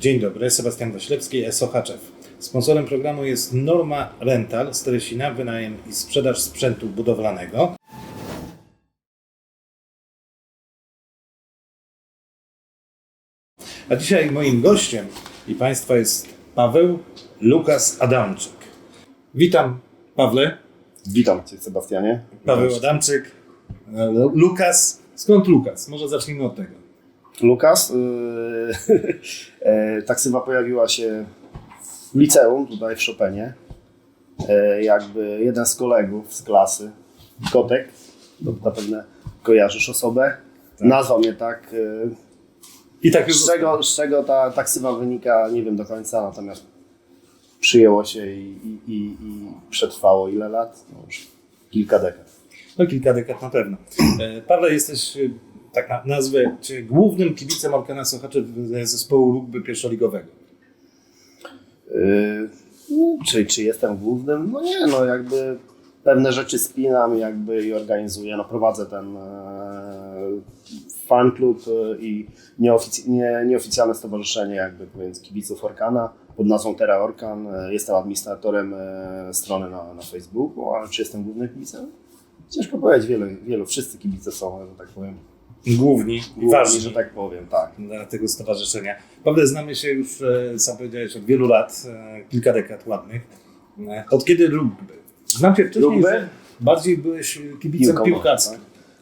Dzień dobry, Sebastian Waślewski, ESO Haczew. Sponsorem programu jest Norma Rental z Teresina, wynajem i sprzedaż sprzętu budowlanego. A dzisiaj moim gościem i Państwa jest Paweł Lukas Adamczyk. Witam Pawle. Witam Cię, Sebastianie. Paweł Adamczyk. e, Lukas. Skąd Lukas? Może zacznijmy od tego. Lukas. Yy, e, taksywa pojawiła się w liceum, tutaj w Chopinie. E, jakby jeden z kolegów z klasy, Kotek, to zapewne kojarzysz osobę, nazwał mnie tak. e, I tak już Z czego, z czego ta taksywa wynika, nie wiem do końca, natomiast przyjęło się i, i, i, i przetrwało ile lat? No już kilka dekad. No kilka dekad na pewno. Paweł, jesteś, tak na nazwę, czy głównym kibicem Orkana Sochaczy zespołu rugby pierwszoligowego. Yy, czy, czy jestem głównym? No nie, no jakby pewne rzeczy spinam jakby i organizuję. No prowadzę ten e, fan klub e, i nieofic- nie, nieoficjalne stowarzyszenie jakby więc kibiców Orkana pod nazwą Terra Orkan. E, Jestem administratorem strony na, na Facebooku, ale czy jestem głównym kibicem? Ciężko powiedzieć, wielu, wielu, wszyscy kibice są, że tak powiem, Główni główni, ważni że tak powiem, tak. dla tego stowarzyszenia. Paweł, znamy się już, e, sam powiedziałeś, od wielu lat, e, kilka dekad ładnych. E, Od kiedy rugby? Znam cię wcześniej, Rugby? że bardziej byłeś kibicem Piłką piłkarskim.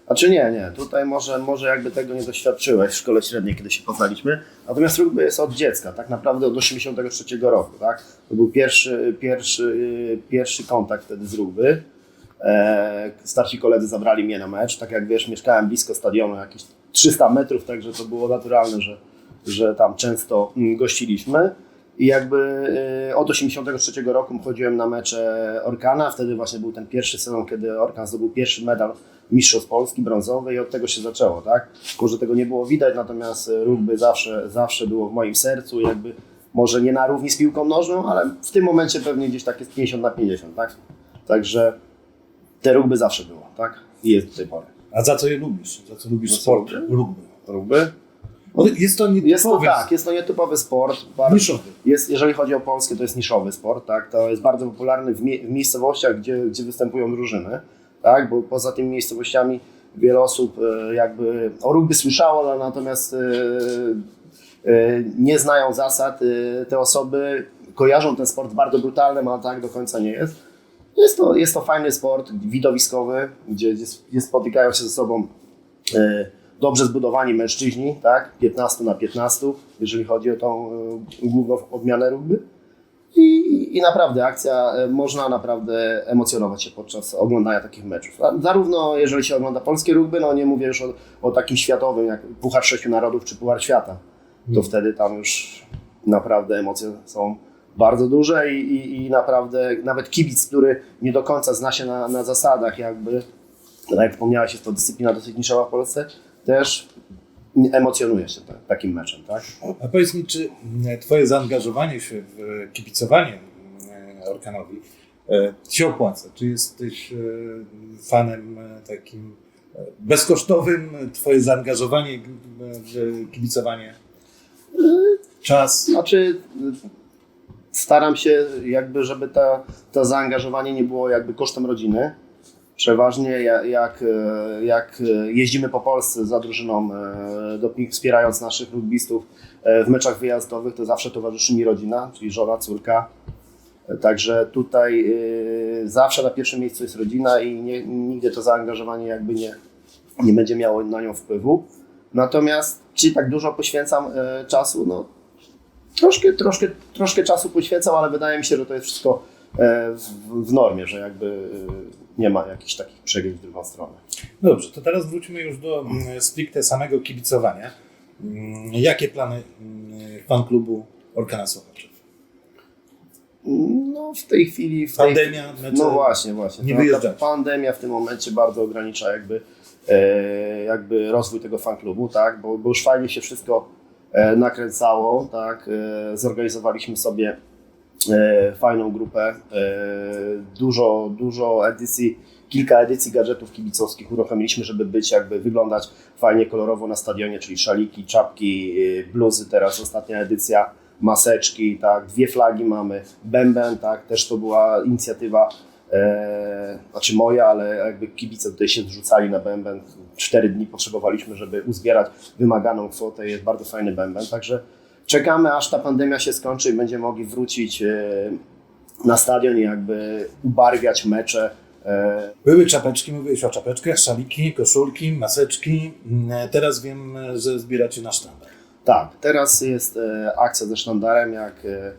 A czy nie, nie. Tutaj może, może jakby tego nie doświadczyłeś w szkole średniej, kiedy się poznaliśmy. Natomiast rugby jest od dziecka, tak naprawdę od 83 roku, tak? To był pierwszy, pierwszy, pierwszy kontakt wtedy z rugby. E, starsi koledzy zabrali mnie na mecz. Tak jak wiesz, mieszkałem blisko stadionu, jakieś 300 metrów, także to było naturalne, że, że tam często mm, gościliśmy. I jakby e, od 83 roku chodziłem na mecze Orkana. Wtedy właśnie był ten pierwszy sezon, kiedy Orkan zdobył pierwszy medal Mistrzostw Polski brązowy i od tego się zaczęło, tak? Może tego nie było widać, natomiast rugby zawsze, zawsze było w moim sercu, jakby może nie na równi z piłką nożną, ale w tym momencie pewnie gdzieś tak jest 50 na 50, tak? Także te rugby zawsze było, tak? I jest do tej pory. A za co je lubisz? Za co lubisz co sport? Rugby. Rugby? Jest to nietypowy. Jest to tak, jest to nietypowy sport. Bardzo, Niszowy. jest, jeżeli chodzi o Polskę, to jest niszowy sport, tak? To jest bardzo popularny w, mie- w miejscowościach, gdzie, gdzie występują drużyny, tak? Bo poza tymi miejscowościami wiele osób e, jakby o rugby słyszało, ale natomiast e, e, nie znają zasad. Te osoby kojarzą ten sport bardzo brutalnym, a tak do końca nie jest. Jest to, jest to fajny sport widowiskowy, gdzie, gdzie, spotykają się ze sobą e, dobrze zbudowani mężczyźni, tak? 15 na 15, jeżeli chodzi o tą e, główną odmianę rugby. I, I naprawdę akcja, e, można naprawdę emocjonować się podczas oglądania takich meczów. Zarówno jeżeli się ogląda polskie rugby, no nie mówię już o, o takim światowym jak Puchar Sześciu Narodów czy Puchar Świata, to wtedy tam już naprawdę emocje są bardzo duże i, i, i naprawdę nawet kibic, który nie do końca zna się na, na zasadach jakby, tak jak wspomniałeś, jest to dyscyplina dosyć niszowa w Polsce, też emocjonuje się ta- takim meczem, tak? A powiedz mi, czy mm, Twoje zaangażowanie się w e, kibicowanie Orkanowi e, Ci się opłaca? Czy jesteś e, fanem e, takim e, bezkosztowym? Twoje zaangażowanie e, w kibicowanie? Czas? Znaczy, staram się jakby, żeby ta, to zaangażowanie nie było jakby kosztem rodziny. Przeważnie ja- jak, e, jak jeździmy po Polsce za drużyną, e, wspierając naszych rugbystów e, w meczach wyjazdowych, to zawsze towarzyszy mi rodzina, czyli żona, córka. Także tutaj zawsze na pierwszym miejscu jest rodzina i nie, nigdy to zaangażowanie jakby nie, nie będzie miało na nią wpływu. Natomiast czy tak dużo poświęcam czasu? No, troszkę, troszkę, troszkę czasu poświęcam, ale wydaje mi się, że to jest wszystko e, w, w normie, że jakby e, nie ma jakichś takich przegięć w drugą stronę. Dobrze, to teraz wróćmy już do mm, stricte samego kibicowania. Mm, Jakie plany mm, fan klubu Orkana Sochaczew? No w tej chwili... W tej, Pandemia, mecze, No właśnie, właśnie. nie No, ta pandemia w tym momencie bardzo ogranicza jakby, e, jakby rozwój tego fanklubu, tak? Bo, bo już fajnie się wszystko nakręcało, tak? E, zorganizowaliśmy sobie e, fajną grupę, e, dużo, dużo edycji, kilka edycji gadżetów kibicowskich uruchomiliśmy, żeby być jakby wyglądać fajnie kolorowo na stadionie, czyli szaliki, czapki, e, bluzy, teraz ostatnia edycja maseczki, tak, dwie flagi mamy, bęben, tak, też to była inicjatywa, e, znaczy moja, ale jakby kibice tutaj się zrzucali na bęben, cztery dni potrzebowaliśmy, żeby uzbierać wymaganą kwotę, jest bardzo fajny bęben, także czekamy aż ta pandemia się skończy i będziemy mogli wrócić e, na stadion i jakby ubarwiać mecze, e, Były czapeczki, mówiłeś o czapeczkach, szaliki, koszulki, maseczki. Mm, Teraz wiem, że zbieracie na sztandar. Tak, teraz jest e, akcja ze sztandarem, jak e,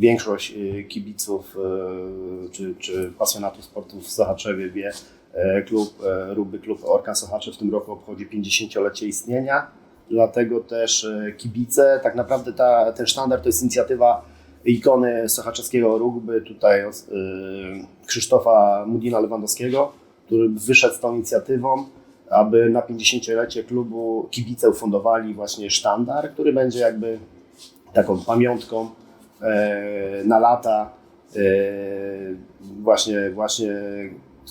większość e, kibiców e, czy, czy pasjonatów sportów w Sochaczewie wie, e, klub e, Ruby Klub Orkan Sochaczew w tym roku obchodzi 50-lecie istnienia, dlatego też e, kibice, tak naprawdę ta, ten sztandar to jest inicjatywa ikony sochaczewskiego rugby, tutaj Krzysztofa Mudina Lewandowskiego, który wyszedł z tą inicjatywą aby na 50-lecie klubu kibice ufundowali właśnie sztandar, który będzie jakby taką pamiątką na lata, e, właśnie, właśnie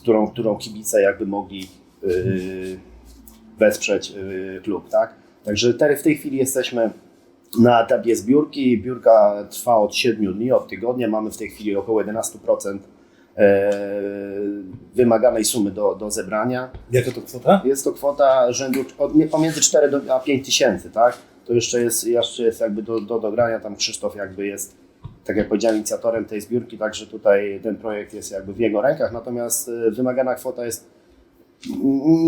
którą, którą kibice jakby mogli e, wesprzeć e, klub, tak? Także te- w tej chwili jesteśmy na etapie zbiórki. Biórka trwa od 7 dni, od tygodnia. Mamy w tej chwili około 11% e, wymaganej sumy do, do zebrania. Jaka to kwota? Jest to kwota rzędu od, pomiędzy 4 do, a 5 tysięcy, tak? To jeszcze jest, jeszcze jest jakby do, do dogrania, tam Krzysztof jakby jest, tak jak powiedziałem, inicjatorem tej zbiórki, także tutaj ten projekt jest jakby w jego rękach, natomiast y, wymagana kwota jest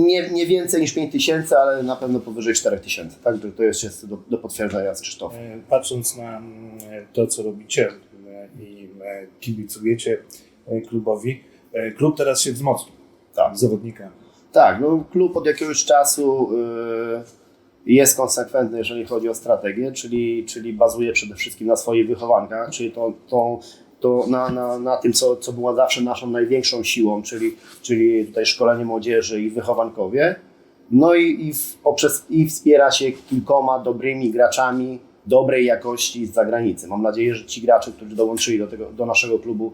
nie, nie więcej niż 5 tysięcy, ale na pewno powyżej 4 tysięcy, tak? To- To jest, do, do potwierdzenia z Krzysztofem. E, Patrząc na mm, to, co robicie e, i e, kibicujecie e, klubowi, e, klub teraz się wzmocnił Tak. z zawodnikami. Tak, no klub od jakiegoś czasu y, jest konsekwentny, jeżeli chodzi o strategię, czyli, czyli bazuje przede wszystkim na swoich wychowankach, czyli to, to, to na, na, na tym, co, co było zawsze naszą największą siłą, czyli, czyli tutaj szkolenie młodzieży i wychowankowie. No i, i, poprzez, i wspiera się kilkoma dobrymi graczami dobrej jakości z zagranicy. Mam nadzieję, że ci gracze, którzy dołączyli do, tego, do naszego klubu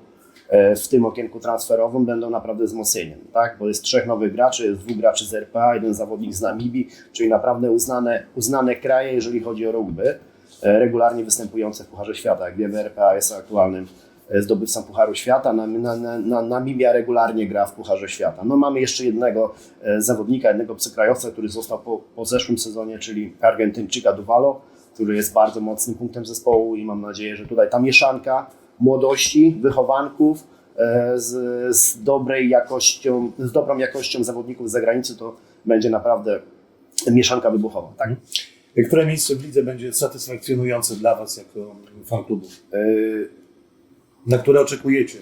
w tym okienku transferowym będą naprawdę wzmocnieniem, tak? Bo jest trzech nowych graczy, jest dwóch graczy z RPA, jeden zawodnik z Namibii, czyli naprawdę uznane, uznane kraje, jeżeli chodzi o rugby, e, regularnie występujące w Pucharze Świata. Jak wiemy, RPA jest aktualnym e, zdobywcą Pucharu Świata, na, na, na, na, Namibia regularnie gra w Pucharze Świata. No mamy jeszcze jednego e, zawodnika, jednego obcokrajowca, który został po, po zeszłym sezonie, czyli Argentyńczyka Duvalo, który jest bardzo mocnym punktem zespołu i mam nadzieję, że tutaj ta mieszanka młodości, wychowanków e, z, z dobrej jakością, z dobrą jakością zawodników z zagranicy, to będzie naprawdę mieszanka wybuchowa. Tak? Które miejsce w lidze będzie satysfakcjonujące dla Was jako fan klubu? E, Na które oczekujecie?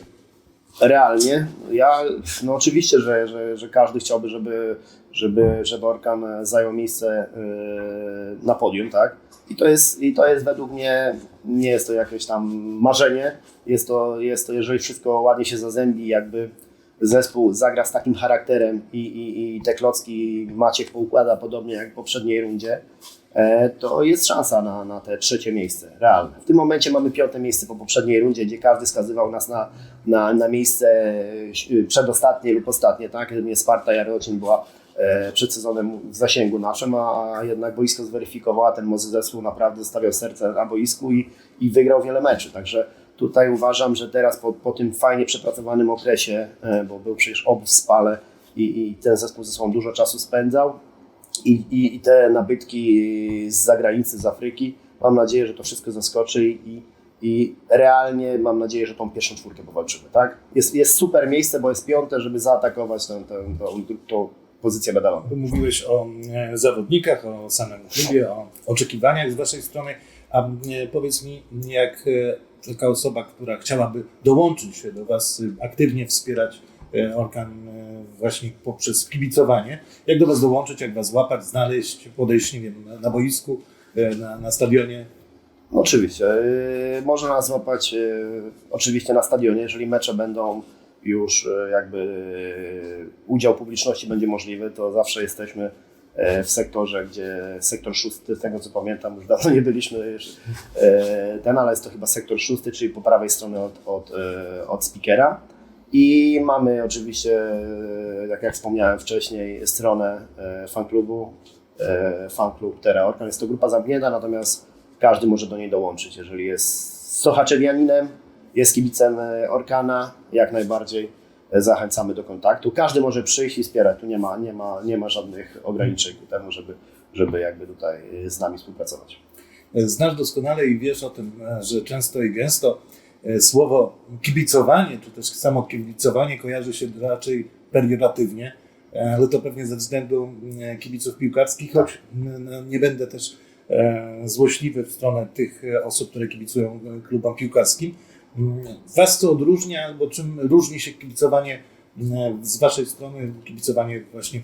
Realnie. Ja, no oczywiście, że, że, że każdy chciałby, żeby, żeby, żeby Orkan zajął miejsce yy, na podium, tak? I to, jest, I to jest według mnie, nie jest to jakieś tam marzenie, jest to, jest to jeżeli wszystko ładnie się zazębi, jakby zespół zagra z takim charakterem i, i, i te klocki Maciek poukłada podobnie jak w poprzedniej rundzie, e, to jest szansa na, na te trzecie miejsce, realne. W tym momencie mamy piąte miejsce po poprzedniej rundzie, gdzie każdy skazywał nas na, na, na miejsce e, przedostatnie lub ostatnie, tak? Nie Sparta Jarocin była e, przed sezonem w zasięgu naszym, a jednak boisko zweryfikowała, ten młody zespół naprawdę stawiał serce na boisku i, i wygrał wiele meczy, także tutaj uważam, że teraz po, po tym fajnie przepracowanym okresie, e, bo był przecież obóz w Spale i, i ten zespół ze sobą dużo czasu spędzał, i, i, i te nabytki z zagranicy, z Afryki. Mam nadzieję, że to wszystko zaskoczy i, i realnie mam nadzieję, że tą pierwszą czwórkę powalczymy. Tak? Jest, jest super miejsce, bo jest piąte, żeby zaatakować tę, tę, tą, tą pozycję medalową. Mówiłeś o e, zawodnikach, o samym klubie, o oczekiwaniach z Waszej strony. A e, powiedz mi, jak e, taka osoba, która chciałaby dołączyć się do Was, e, aktywnie wspierać e, Orkan e, właśnie poprzez kibicowanie, jak do Was dołączyć, jak Was złapać, znaleźć, podejść, nie wiem, na- boisku, na, na stadionie? Oczywiście. Można nas złapać yy, oczywiście na stadionie, jeżeli mecze będą już jakby udział publiczności będzie możliwy, to zawsze jesteśmy w sektorze, gdzie sektor szósty, z tego co pamiętam, już dawno nie byliśmy już, yy, ten, ale jest to chyba sektor szósty, czyli po prawej stronie od, od, yy, od speakera. I mamy oczywiście, jak, jak wspomniałem wcześniej, stronę fanklubu, fanklub Terra Orkan. Jest to grupa zamknięta, natomiast każdy może do niej dołączyć. Jeżeli jest sochaczewianinem, jest kibicem e, Orkana, jak najbardziej e, zachęcamy do kontaktu. Każdy może przyjść i wspierać. Tu nie ma, nie ma, nie ma żadnych ograniczeń ku temu, żeby, żeby jakby tutaj e, z nami współpracować. Znasz doskonale i wiesz o tym, e, że często i gęsto e, słowo kibicowanie, czy też samo kibicowanie kojarzy się raczej perioratywnie, e, ale to pewnie ze względu e, kibiców piłkarskich, choć nie będę też e, złośliwy w stronę tych e, osób, które kibicują e, klubom piłkarskim. Was co odróżnia, albo czym różni się kibicowanie m, z Waszej strony, kibicowanie właśnie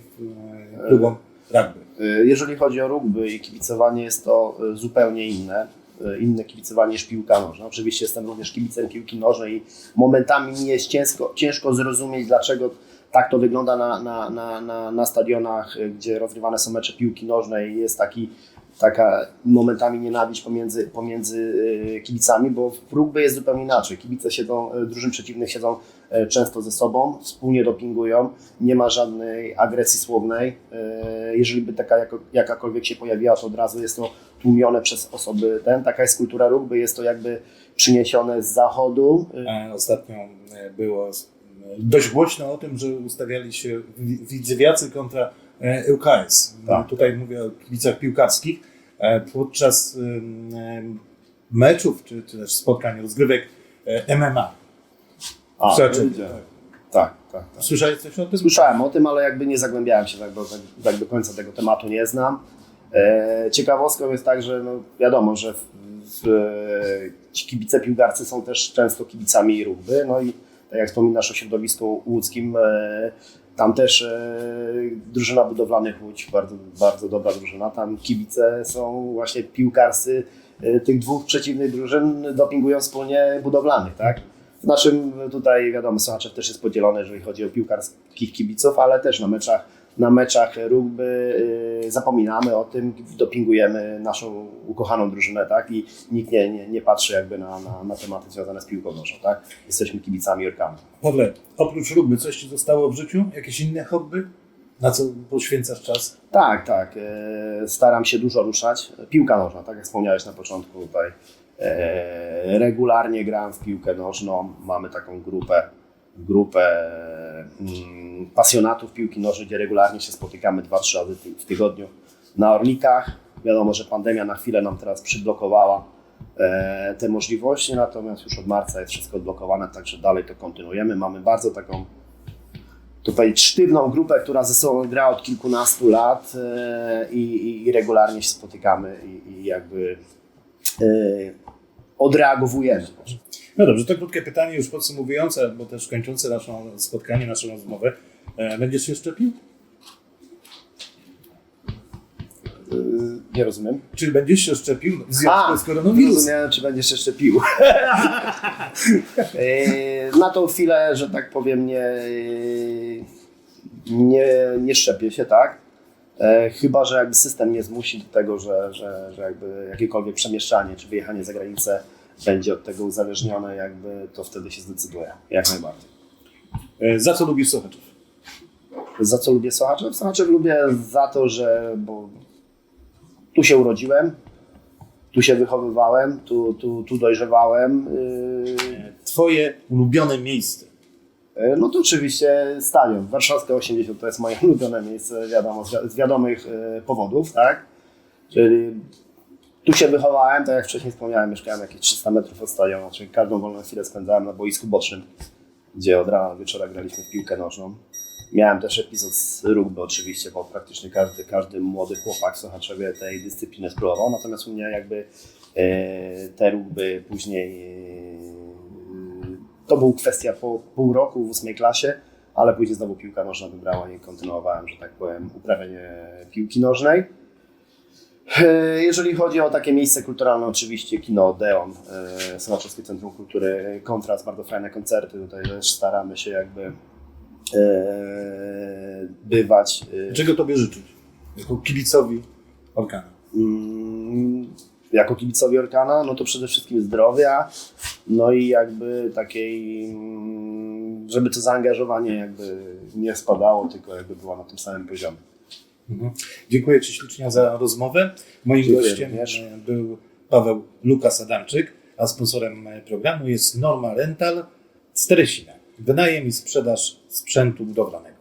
e, klubom rugby? Y, Jeżeli chodzi o rugby i kibicowanie, jest to zupełnie inne. Inne kibicowanie niż piłka nożna. Oczywiście jestem również kibicem piłki nożnej i momentami mi jest ciężko, ciężko zrozumieć, dlaczego tak to wygląda na, na, na, na, na stadionach, gdzie rozgrywane są mecze piłki nożnej. Jest taki, taka momentami nienawiść pomiędzy, pomiędzy y, kibicami, bo w rugby jest zupełnie inaczej. Kibice siedzą, y, drużyn przeciwnych siedzą y, często ze sobą, wspólnie dopingują, nie ma żadnej agresji słownej. Jeżeli by taka jakakolwiek się pojawiła, to od razu jest to tłumione przez osoby ten. Taka jest kultura rugby, jest to jakby przyniesione z zachodu. E, Ostatnio e, było e, dość głośno o tym, że ustawiali się wi- widzywiacy kontra e, ŁKS. Tak. Tutaj mówię o kibicach piłkarskich. E, Podczas meczów, czy, czy też spotkań, rozgrywek e, MMA. A, widziałem. tak, tak. tak. Słyszałeś coś o tym? Słyszałem o tym, ale jakby nie zagłębiałem się tak do, tak, tak do końca tego tematu, nie znam. E, ciekawostką jest tak, że no, wiadomo, że w, w, e, ci kibice piłkarcy są też często kibicami rugby, no i tak jak wspominasz o środowisku łódzkim, e, tam też e, drużyna budowlanych Łódź, bardzo, bardzo dobra drużyna, tam kibice są właśnie piłkarscy e, tych dwóch przeciwnych drużyn dopingują wspólnie budowlanych, tak? W naszym tutaj, wiadomo, Sochaczew też jest podzielony, jeżeli chodzi o piłkarskich kibiców, ale też na meczach, na meczach rugby y, zapominamy o tym, dopingujemy naszą ukochaną drużynę, tak? I nikt nie, nie, nie patrzy jakby na, na, na tematy związane z piłką nożną, tak? Jesteśmy kibicami Orkami. Pawle, oprócz rugby, coś Ci zostało w życiu? Jakieś inne hobby? Na co poświęcasz czas? Tak, tak. E, staram się dużo ruszać. Piłka nożna, tak jak wspomniałeś na początku tutaj. E, regularnie gram w piłkę nożną. Mamy taką grupę, grupę mm, pasjonatów piłki nożnej, gdzie regularnie się spotykamy 2-3 razy w tygodniu na Orlikach. Wiadomo, że pandemia na chwilę nam teraz przyblokowała e, te możliwości, natomiast już od marca jest wszystko odblokowane, także dalej to kontynuujemy. Mamy bardzo taką tutaj sztywną grupę, która ze sobą gra od kilkunastu lat e, i, i, i regularnie się spotykamy i, i jakby e, odreagowujemy. No dobrze, to krótkie pytanie już podsumowujące, bo też kończące naszą spotkanie, naszą rozmowę. E, Będziesz się szczepił? E, nie rozumiem. Czy będziesz się szczepił w związku z koronawirusem? Rozumiałem, czy będziesz jeszcze pił. E, Na tą chwilę, że tak powiem, nie, nie, nie szczepię się, tak? E, Chyba, że jakby system nie zmusi do tego, że, że, że jakby jakiekolwiek przemieszczanie czy wyjechanie za granicę będzie od tego uzależnione, jakby to wtedy się zdecyduje. Jak najbardziej. E, Za co lubisz Sochaczów? Za co lubię Sochaczew? Sochaczew lubię za to, że bo tu się urodziłem, tu się wychowywałem, tu, tu, tu dojrzewałem. Yy, Twoje ulubione miejsce. Yy, No to oczywiście stadion. Warszawska 80 to jest moje ulubione miejsce, wiadomo, z wi- z wiadomych yy, powodów, tak? Czyli tu się wychowałem, tak jak wcześniej wspomniałem, mieszkałem jakieś 300 metrów od stadionu, czyli każdą wolną chwilę spędzałem na boisku bocznym, gdzie od rana do wieczora graliśmy w piłkę nożną. Miałem też epizod z rugby oczywiście, bo praktycznie każdy, każdy młody chłopak w tej dyscypliny spróbował, natomiast u mnie jakby e, te rugby później e, to był kwestia po pół roku w ósmej klasie, ale później znowu piłka nożna wybrała i kontynuowałem, że tak powiem, uprawianie piłki nożnej. E, Jeżeli chodzi o takie miejsce kulturalne, oczywiście kino Odeon, e, Somaczowskie Centrum Kultury, Kontrast, bardzo fajne koncerty, tutaj też staramy się jakby e, bywać. Czego Tobie życzyć? Jako kibicowi Orkana. Jako kibicowi Orkana, no to przede wszystkim zdrowia, no i jakby takiej, mm, żeby to zaangażowanie jakby nie spadało, tylko jakby było na tym samym poziomie. Mhm. Dziękuję Ci ślicznie za rozmowę. Moim Dziękuję gościem również. e, był Paweł Lukas Adamczyk, a sponsorem e, programu jest Norma Rental z Teresina. Wynajem i sprzedaż sprzętu budowlanego.